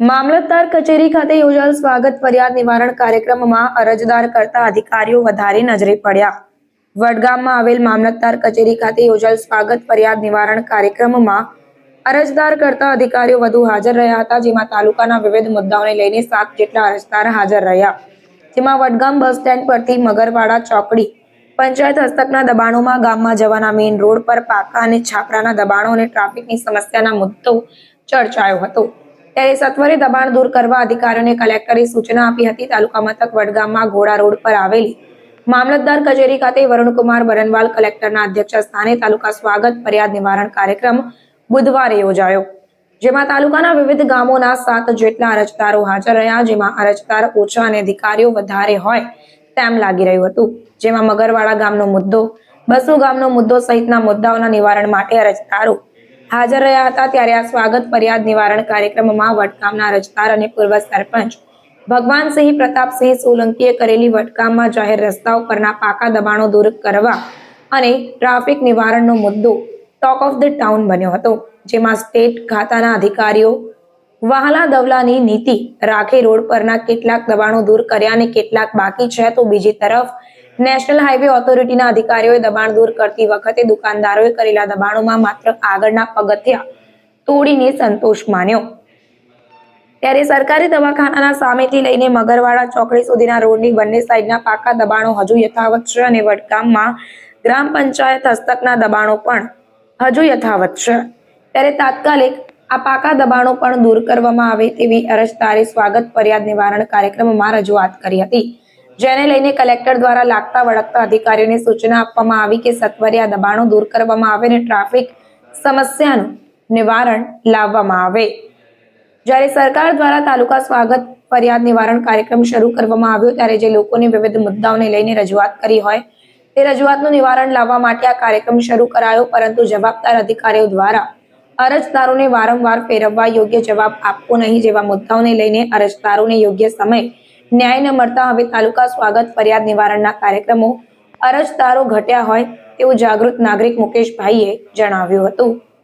મામલતદાર કચેરી ખાતે યોજાયેલ સ્વાગત ફરિયાદ નિવારણ કાર્યક્રમમાં અરજદાર કરતા અધિકારીઓ વધારે નજરે પડ્યા. વડગામમાં આવેલ મામલતદાર કચેરી ખાતે યોજાયેલ સ્વાગત ફરિયાદ નિવારણ કાર્યક્રમમાં અરજદાર કરતા અધિકારીઓ વધુ હાજર રહ્યા હતા, જેમાં તાલુકાના વિવિધ મુદ્દાઓને લઈને સાત જેટલા અરજદાર હાજર રહ્યા. જેમાં વડગામ બસ સ્ટેન્ડ પરથી મગરવાડા ચોકડી પંચાયત હસ્તકના દબાણોમાં ગામમાં જવાના મેઇન રોડ પર પાકા અને છાપરાના દબાણો અને ટ્રાફિકની સમસ્યાના મુદ્દો ચર્ચાયો હતો. ત્યારે સત્વરે દબાણ દૂર કરવા અધિકારીઓને કલેક્ટરે સૂચના આપી હતી, તાલુકા મથક વડગામમાં ઘોડા રોડ પર આવેલી મામલતદાર કચેરી ખાતે વરુણકુમાર બરનવાલ કલેક્ટરના અધ્યક્ષ સ્થાને તાલુકા સ્વાગત ફરિયાદ નિવારણ કાર્યક્રમ બુધવારે યોજાયો. જેમાં તાલુકાના વિવિધ ગામોના સાત જેટલા અરજદારો હાજર રહ્યા, જેમાં અરજદાર ઓછા અને અધિકારીઓ વધારે હોય તેમ લાગી રહ્યું હતું. જેમાં મગરવાડા ગામનો મુદ્દો, બસુ ગામનો મુદ્દો સહિતના મુદ્દાઓના નિવારણ માટે અરજદારો હાજર રહ્યા હતા ત્યારે આ સ્વાગત ફરિયાદ નિવારણ કાર્યક્રમમાં વટકામના રજદાર અને પૂર્વ સરપંચ ભગવાનસિંહ પ્રતાપસિંહ સોલંકીએ કરેલી વટકામમાં જાહેર રસ્તાઓ પરના પાકા દબાણો દૂર કરવા અને ટ્રાફિક નિવારણનો મુદ્દો ટોક ઓફ ધ ટાઉન બન્યો હતો. જેમાં સ્ટેટ ખાતાના અધિકારીઓ વહાલા દવલાની નીતિ. રાખી રોડ પરના કેટલાક દબાણો દૂર કર્યા અને કેટલાક બાકી છે તો બીજી તરફ નેશનલ હાઈવે ઓથોરિટીના અધિકારીઓએ દબાણ દૂર કરતી વખતે દુકાનદારોએ કરેલા દબાણોમાં માત્ર આગળના પગથિયા તોડીને સંતોષ માન્યો. ત્યારે સરકારી દવાખાનાના સામેથી લઈને મગરવાડા ચોકડી સુધીના રોડની બંને સાઈડના પાકા દબાણો હજુ યથાવત છે અને વડગામમાં ગ્રામ પંચાયત હસ્તકના દબાણો પણ હજુ યથાવત છે. ત્યારે તાત્કાલિક આ પાકા દબાણો પણ દૂર કરવામાં આવે તેવી અરજદારે સ્વાગત ફરિયાદ નિવારણ કાર્યક્રમમાં રજૂઆત કરી હતી. જેને લઈને કલેક્ટર દ્વારા લાગતા વળગતા અધિકારીઓને સૂચના આપવામાં આવી કે સત્વરે આ દબાણો દૂર કરવામાં આવે અને ટ્રાફિક સમસ્યાનું નિવારણ લાવવામાં આવે. જ્યારે સરકાર દ્વારા તાલુકા સ્વાગત ફરિયાદ નિવારણ કાર્યક્રમ શરૂ કરવામાં આવ્યો ત્યારે જે લોકોને વિવિધ મુદ્દાઓને લઈને રજૂઆત કરી હોય તે રજૂઆતનું નિવારણ લાવવા માટે આ કાર્યક્રમ શરૂ કરાયો, પરંતુ જવાબદાર અધિકારીઓ દ્વારા અરજદારોને વારંવાર ફેરવવા યોગ્ય જવાબ આપવો નહીં જેવા મુદ્દાઓને લઈને અરજદારોને યોગ્ય સમય ન્યાય ન મળતા હવે તાલુકા સ્વાગત ફરિયાદ નિવારણના કાર્યક્રમો અરજદારો ઘટ્યા હોય તેવું જાગૃત નાગરિક મુકેશભાઈએ જણાવ્યું હતું.